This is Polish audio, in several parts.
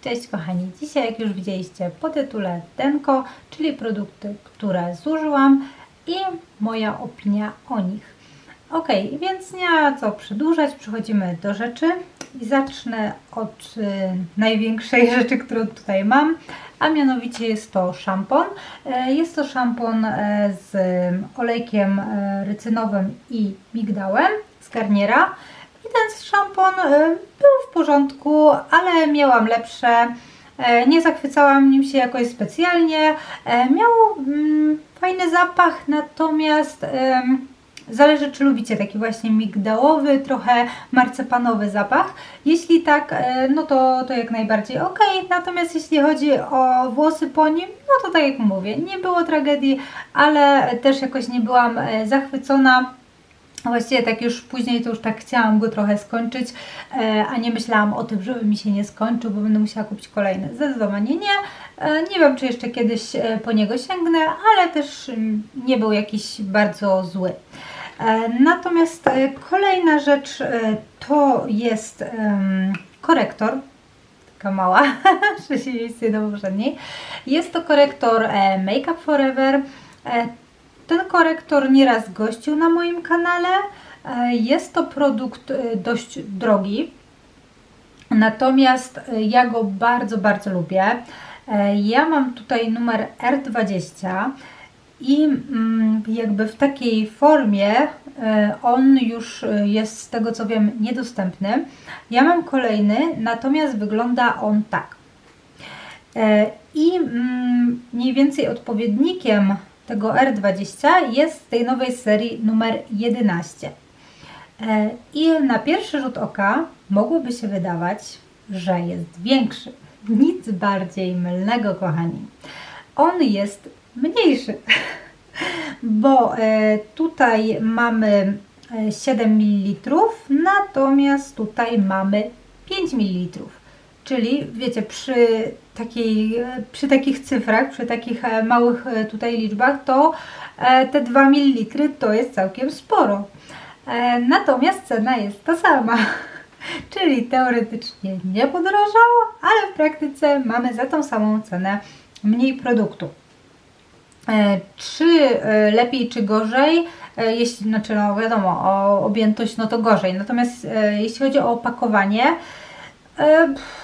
Cześć kochani, dzisiaj jak już widzieliście po tytule Denko, czyli produkty, które zużyłam i moja opinia o nich. Ok, więc nie ma co przedłużać, przechodzimy do rzeczy i zacznę od y, największej rzeczy, którą tutaj mam, a mianowicie jest to szampon. E, Jest to szampon e, z olejkiem e, rycynowym i migdałem z Garniera. Ten szampon e, był w porządku, ale miałam lepsze. E, Nie zachwycałam nim się jakoś specjalnie. E, Miał mm, fajny zapach, natomiast zależy czy lubicie taki właśnie migdałowy, trochę marcepanowy zapach. Jeśli tak, e, no to, to jak najbardziej ok. Natomiast jeśli chodzi o włosy po nim, no to tak jak mówię, nie było tragedii, ale też jakoś nie byłam zachwycona. Właściwie tak już później to już tak chciałam go trochę skończyć, e, a nie myślałam o tym, żeby mi się nie skończył, bo będę musiała kupić kolejny. Zdecydowanie nie. E, Nie wiem, czy jeszcze kiedyś e, po niego sięgnę, ale też mm, nie był jakiś bardzo zły. Natomiast kolejna rzecz to jest korektor. Taka mała, przeciwieństwie do poprzedniej. Jest to korektor Make Up Forever. Ten korektor nieraz gościł na moim kanale. E, Jest to produkt e, dość drogi, natomiast e, ja go bardzo, bardzo lubię. Ja mam tutaj numer R20 i mm, jakby w takiej formie on już jest z tego co wiem niedostępny. Ja mam kolejny, natomiast wygląda on tak. I mm, mniej więcej odpowiednikiem tego R20 jest z tej nowej serii numer 11. E, I na pierwszy rzut oka mogłoby się wydawać, że jest większy. Nic bardziej mylnego, kochani. On jest mniejszy, bo e, tutaj mamy e, 7 ml, natomiast tutaj mamy 5 ml. Czyli wiecie, przy, takiej, przy takich cyfrach, przy takich e, małych e, tutaj liczbach, to e, te 2 ml to jest całkiem sporo. Natomiast cena jest ta sama. Czyli teoretycznie nie podrożało, ale w praktyce mamy za tą samą cenę mniej produktu. Czy lepiej, czy gorzej? Jeśli, znaczy, no wiadomo, o objętość, no to gorzej. Natomiast jeśli chodzi o opakowanie,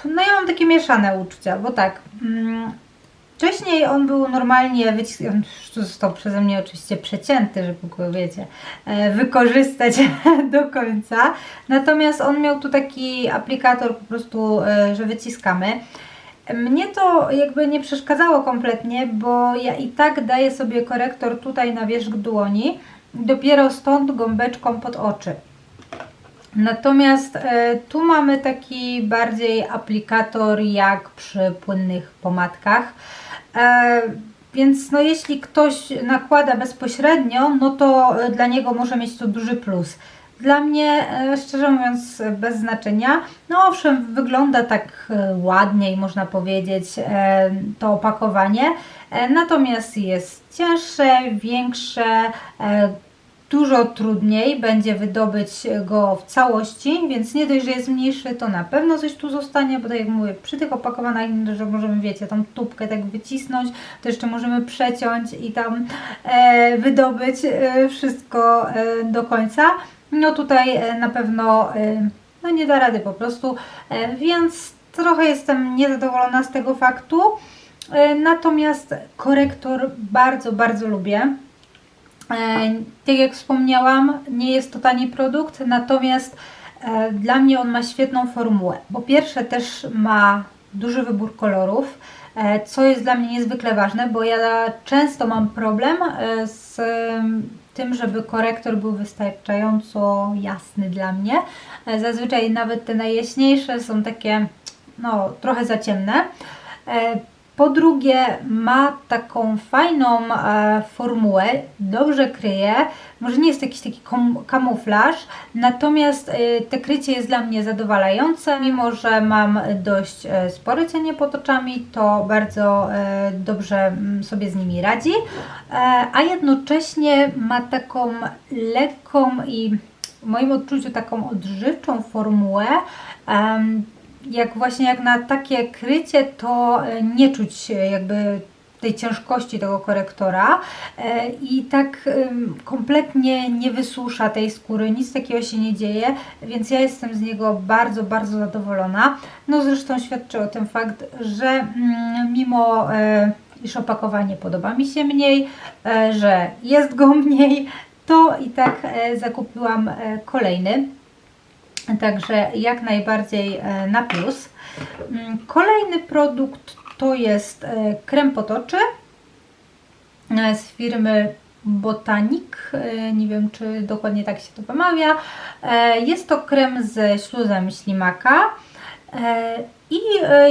no ja mam takie mieszane uczucia, bo tak. mm, Wcześniej on był normalnie, wycis- on został przeze mnie oczywiście przecięty, żeby go, wiecie, e, wykorzystać do końca. Natomiast on miał tu taki aplikator po prostu, e, że wyciskamy. Mnie to jakby nie przeszkadzało kompletnie, bo ja i tak daję sobie korektor tutaj na wierzch dłoni, dopiero stąd gąbeczką pod oczy. Natomiast e, tu mamy taki bardziej aplikator jak przy płynnych pomadkach. E, więc no jeśli ktoś nakłada bezpośrednio, no to e, dla niego może mieć to duży plus. Dla mnie, szczerze mówiąc, bez znaczenia. No owszem, wygląda tak ładniej, można powiedzieć, to opakowanie. Natomiast jest cięższe, większe, dużo trudniej będzie wydobyć go w całości, więc nie dość, że jest mniejszy, to na pewno coś tu zostanie, bo tak jak mówię, przy tych opakowanych, nie dość, że możemy, wiecie, tą tubkę tak wycisnąć, to jeszcze możemy przeciąć i tam e, wydobyć e, wszystko e, do końca. No tutaj e, na pewno e, no nie da rady po prostu, e, więc trochę jestem niezadowolona z tego faktu. E, Natomiast korektor bardzo, bardzo lubię. E, Tak jak wspomniałam, nie jest to tani produkt, natomiast e, dla mnie on ma świetną formułę. Po pierwsze też ma duży wybór kolorów, e, co jest dla mnie niezwykle ważne, bo ja często mam problem z tym, żeby korektor był wystarczająco jasny dla mnie. Zazwyczaj nawet te najjaśniejsze są takie no, trochę za ciemne. E, po drugie, ma taką fajną e, formułę, dobrze kryje. Może nie jest jakiś taki kamuflaż, natomiast e, te krycie jest dla mnie zadowalające. Mimo, że mam dość e, spore cienie pod oczami, to bardzo e, dobrze mm, sobie z nimi radzi. E, a jednocześnie ma taką lekką i w moim odczuciu taką odżywczą formułę. Em, jak właśnie jak na takie krycie, to e, nie czuć jakby tej ciężkości tego korektora e, i tak kompletnie nie wysusza tej skóry, nic takiego się nie dzieje, więc ja jestem z niego bardzo, bardzo zadowolona. No zresztą świadczy o tym fakt, że mm, mimo e, iż opakowanie podoba mi się mniej, że jest go mniej, to i tak zakupiłam kolejny. Także jak najbardziej e, na plus. Mm, Kolejny produkt to jest e, krem potoczy e, z firmy Botanik. Nie wiem, czy dokładnie tak się to wymawia. Jest to krem ze śluzem ślimaka. I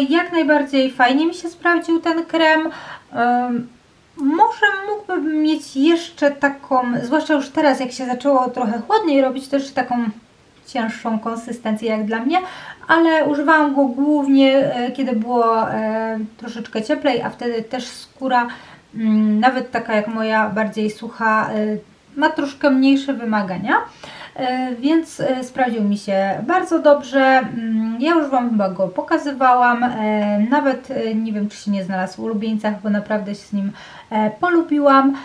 jak najbardziej fajnie mi się sprawdził ten krem. Em, Może mógłbym mieć jeszcze taką, zwłaszcza już teraz, jak się zaczęło trochę chłodniej robić, jeszcze taką cięższą konsystencję jak dla mnie, ale używałam go głównie, e, kiedy było e, troszeczkę cieplej, a wtedy też skóra, mm, nawet taka jak moja, bardziej sucha, e, ma troszkę mniejsze wymagania. Więc sprawdził mi się bardzo dobrze. Mm, Ja już Wam chyba go pokazywałam. Nawet nie wiem, czy się nie znalazł w ulubieńcach, bo naprawdę się z nim polubiłam.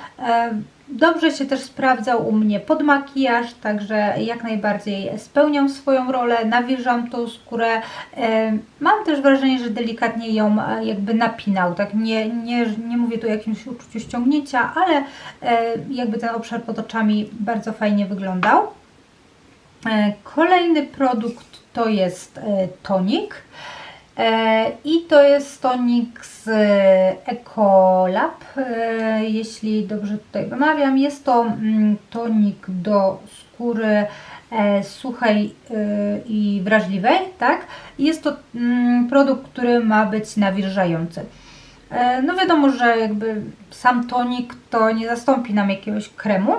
Dobrze się też sprawdzał u mnie pod makijaż, także jak najbardziej spełniam swoją rolę, nawilżam tą skórę. E, Mam też wrażenie, że delikatnie ją e, jakby napinał, tak nie, nie, nie mówię tu o jakimś uczuciu ściągnięcia, ale e, jakby ten obszar pod oczami bardzo fajnie wyglądał. Kolejny produkt to jest tonik. E, I to jest tonik z Ecolab, e, jeśli dobrze tutaj wymawiam. Jest to mm, tonik do skóry e, suchej e, i wrażliwej, tak? Jest to mm, produkt, który ma być nawilżający. E, No wiadomo, że jakby sam tonik to nie zastąpi nam jakiegoś kremu,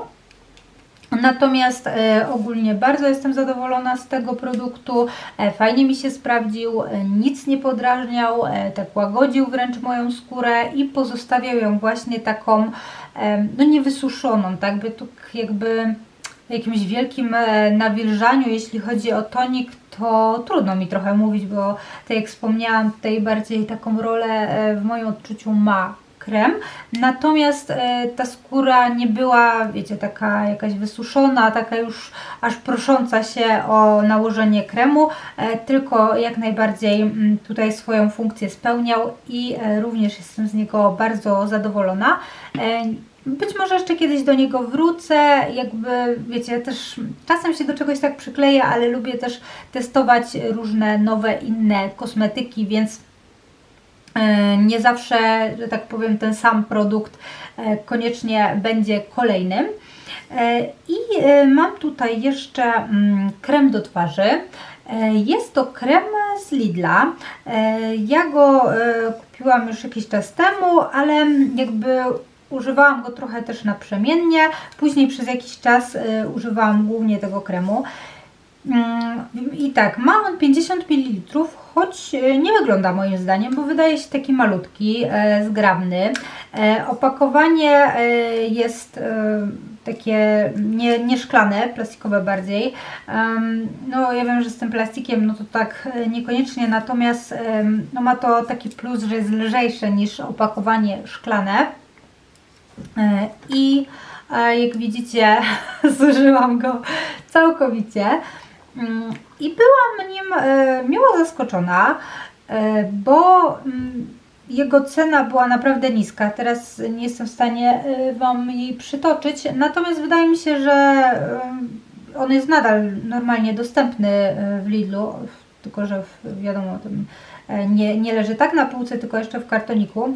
Natomiast e, ogólnie bardzo jestem zadowolona z tego produktu. E, fajnie mi się sprawdził, e, nic nie podrażniał, e, tak łagodził wręcz moją skórę i pozostawiał ją właśnie taką, e, no niewysuszoną, tak by tu jakby w jakimś wielkim e, nawilżaniu, jeśli chodzi o tonik, to trudno mi trochę mówić, bo tak jak wspomniałam, tutaj bardziej taką rolę e, w moim odczuciu ma krem. Natomiast e, ta skóra nie była, wiecie, taka jakaś wysuszona, taka już aż prosząca się o nałożenie kremu, e, tylko jak najbardziej mm, tutaj swoją funkcję spełniał i e, również jestem z niego bardzo zadowolona. Być może jeszcze kiedyś do niego wrócę, jakby wiecie, też czasem się do czegoś tak przykleję, ale lubię też testować różne nowe, inne kosmetyki, więc nie zawsze, że tak powiem, ten sam produkt e, koniecznie będzie kolejnym. E, I e, mam tutaj jeszcze mm, krem do twarzy. E, Jest to krem z Lidla. E, Ja go e, kupiłam już jakiś czas temu, ale jakby używałam go trochę też naprzemiennie. Później przez jakiś czas e, używałam głównie tego kremu. Mm, I tak, ma on 50 ml, choć e, nie wygląda moim zdaniem, bo wydaje się taki malutki, e, zgrabny. E, opakowanie jest takie nie, nie szklane, plastikowe bardziej. No ja wiem, że z tym plastikiem no to tak niekoniecznie, natomiast no ma to taki plus, że jest lżejsze niż opakowanie szklane. I jak widzicie, zużyłam go całkowicie. Mm, I byłam nim e, miło zaskoczona, e, bo mm, jego cena była naprawdę niska. Teraz nie jestem w stanie e, Wam jej przytoczyć, natomiast wydaje mi się, że on jest nadal normalnie dostępny w Lidlu, tylko że wiadomo, nie, nie leży tak na półce, tylko jeszcze w kartoniku.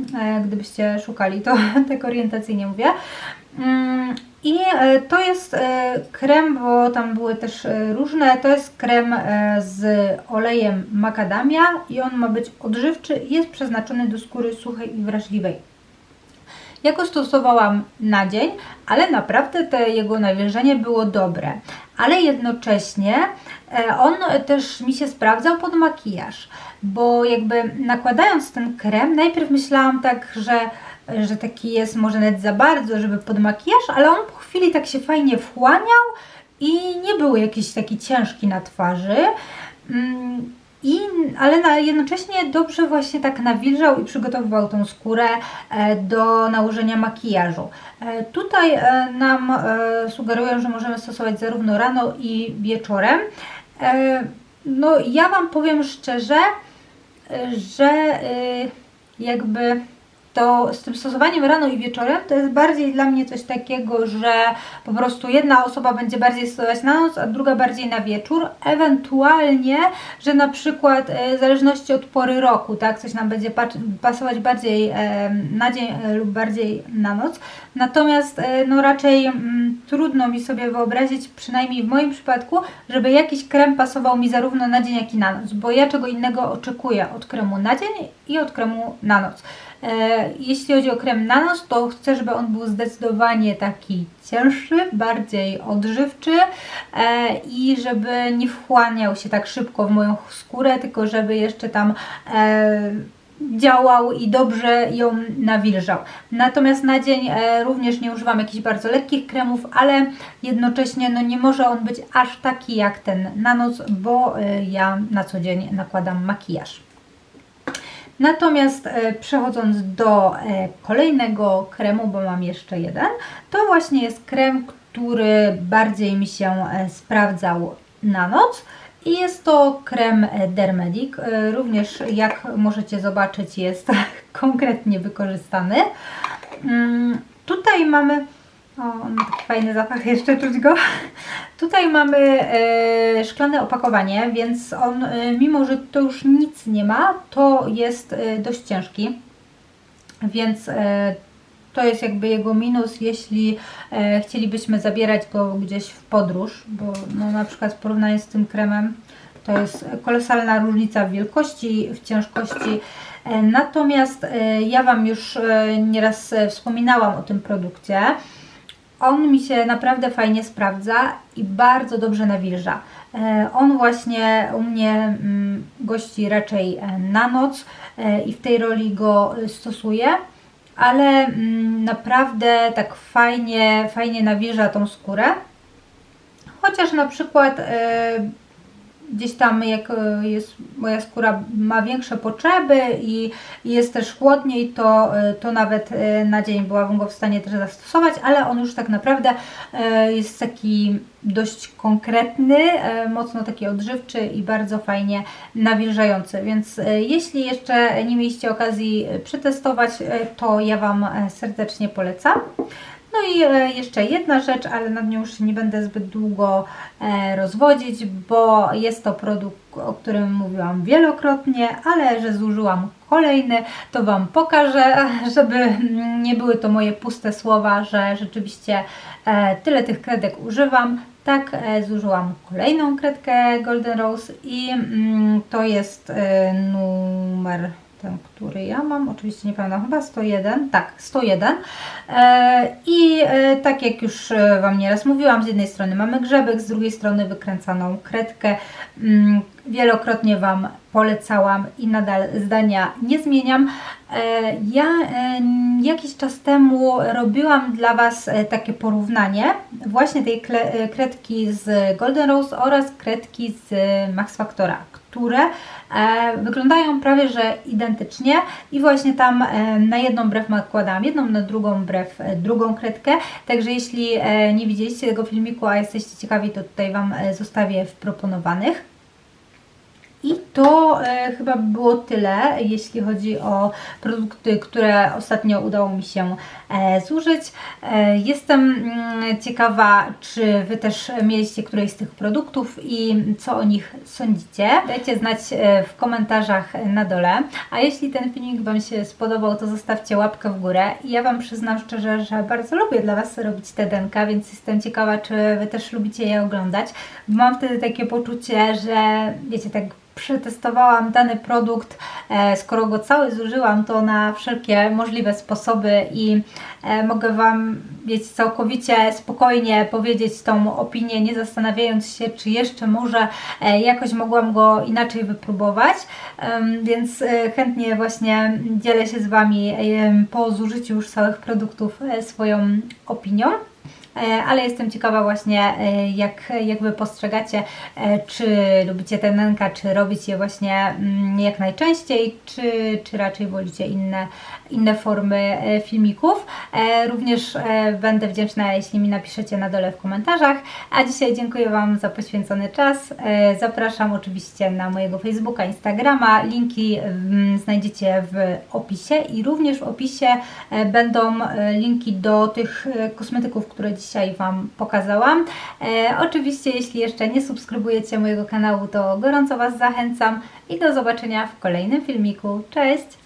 Gdybyście szukali, to tak orientacyjnie mówię. I e, to jest e, krem, bo tam były też e, różne. To jest krem z olejem makadamia i on ma być odżywczy i jest przeznaczony do skóry suchej i wrażliwej. Ja go stosowałam na dzień, ale naprawdę te jego nawilżenie było dobre. Ale jednocześnie on też mi się sprawdzał pod makijaż, bo jakby nakładając ten krem, najpierw myślałam tak, że, że taki jest może nawet za bardzo, żeby pod makijaż, ale on po chwili tak się fajnie wchłaniał i nie był jakiś taki ciężki na twarzy. Mm, I, ale na, jednocześnie dobrze właśnie tak nawilżał i przygotowywał tą skórę e, do nałożenia makijażu. E, tutaj e, nam sugerują, że możemy stosować zarówno rano i wieczorem. No ja Wam powiem szczerze, że jakby to z tym stosowaniem rano i wieczorem to jest bardziej dla mnie coś takiego, że po prostu jedna osoba będzie bardziej stosować na noc, a druga bardziej na wieczór. Ewentualnie, że na przykład e, w zależności od pory roku, tak, coś nam będzie pasować bardziej e, na dzień e, lub bardziej na noc. Natomiast no raczej mm, trudno mi sobie wyobrazić, przynajmniej w moim przypadku, żeby jakiś krem pasował mi zarówno na dzień, jak i na noc, bo ja czego innego oczekuję od kremu na dzień i od kremu na noc. E, Jeśli chodzi o krem na noc, to chcę, żeby on był zdecydowanie taki cięższy, bardziej odżywczy e, i żeby nie wchłaniał się tak szybko w moją skórę, tylko żeby jeszcze tam e, działał i dobrze ją nawilżał. Natomiast na dzień e, również nie używam jakichś bardzo lekkich kremów, ale jednocześnie no, nie może on być aż taki jak ten na noc, bo e, ja na co dzień nakładam makijaż. Natomiast e, przechodząc do kolejnego kremu, bo mam jeszcze jeden, to właśnie jest krem, który bardziej mi się sprawdzał na noc. I jest to krem Dermedic. E, Również jak możecie zobaczyć jest konkretnie wykorzystany. Mm, Tutaj mamy o, taki fajny zapach, jeszcze czuć go. Tutaj mamy e, szklane opakowanie, więc on, e, mimo że to już nic nie ma, to jest dość ciężki. Więc to jest jakby jego minus, jeśli e, chcielibyśmy zabierać go gdzieś w podróż, bo no, na przykład w porównaniu z tym kremem to jest kolosalna różnica w wielkości, w ciężkości. E, Natomiast e, ja Wam już e, nieraz e, wspominałam o tym produkcie. On mi się naprawdę fajnie sprawdza i bardzo dobrze nawilża. E, On właśnie u mnie mm, gości raczej e, na noc i w tej roli go stosuję, ale mm, naprawdę tak fajnie, fajnie nawilża tą skórę. Chociaż na przykład e, gdzieś tam jak e, jest moja skóra ma większe potrzeby i jest też chłodniej, to, e, to nawet e, na dzień byłabym go w stanie też zastosować, ale on już tak naprawdę jest taki dość konkretny, mocno taki odżywczy i bardzo fajnie nawilżający, więc jeśli jeszcze nie mieliście okazji przetestować, to ja Wam serdecznie polecam. No i e, jeszcze jedna rzecz, ale nad nią już nie będę zbyt długo e, rozwodzić, bo jest to produkt, o którym mówiłam wielokrotnie, ale że zużyłam kolejny, to Wam pokażę, żeby nie były to moje puste słowa, że rzeczywiście e, tyle tych kredek używam. Tak, zużyłam kolejną kredkę Golden Rose i mm, to jest numer ten, który ja mam, oczywiście nie pamiętam, chyba 101, tak, 101. E, I e, tak jak już e, Wam nieraz mówiłam, z jednej strony mamy grzebek, z drugiej strony wykręcaną kredkę. Mm, Wielokrotnie Wam polecałam i nadal zdania nie zmieniam. Ja jakiś czas temu robiłam dla Was takie porównanie właśnie tej kredki z Golden Rose oraz kredki z Max Factora, które e, wyglądają prawie że identycznie i właśnie tam e, na jedną brew nakładałam jedną, na drugą brew e, drugą kredkę. Także jeśli nie widzieliście tego filmiku, a jesteście ciekawi, to tutaj Wam zostawię w proponowanych. I to e, chyba było tyle, jeśli chodzi o produkty, które ostatnio udało mi się e, zużyć. E, jestem mm, ciekawa, czy Wy też mieliście któreś z tych produktów i co o nich sądzicie. Dajcie znać w komentarzach na dole. A jeśli ten filmik Wam się spodobał, to zostawcie łapkę w górę. I ja Wam przyznam szczerze, że bardzo lubię dla Was robić te denka, więc jestem ciekawa, czy Wy też lubicie je oglądać. Mam wtedy takie poczucie, że wiecie, tak przetestowałam dany produkt, e, skoro go cały zużyłam, to na wszelkie możliwe sposoby i e, mogę Wam wiecie, całkowicie spokojnie powiedzieć tą opinię, nie zastanawiając się, czy jeszcze może e, jakoś mogłam go inaczej wypróbować, więc chętnie właśnie dzielę się z Wami po zużyciu już całych produktów swoją opinią. E, ale jestem ciekawa właśnie e, jak, jak Wy postrzegacie, e, czy lubicie te nenka, czy robić je właśnie mm, jak najczęściej, czy, czy raczej wolicie inne, inne formy e, filmików. E, Również e, będę wdzięczna, jeśli mi napiszecie na dole w komentarzach. A dzisiaj dziękuję Wam za poświęcony czas. Zapraszam oczywiście na mojego Facebooka, Instagrama. Linki mm, znajdziecie w opisie i również w opisie będą linki do tych kosmetyków, które dzisiaj Wam pokazałam. Oczywiście, jeśli jeszcze nie subskrybujecie mojego kanału, to gorąco Was zachęcam i do zobaczenia w kolejnym filmiku. Cześć!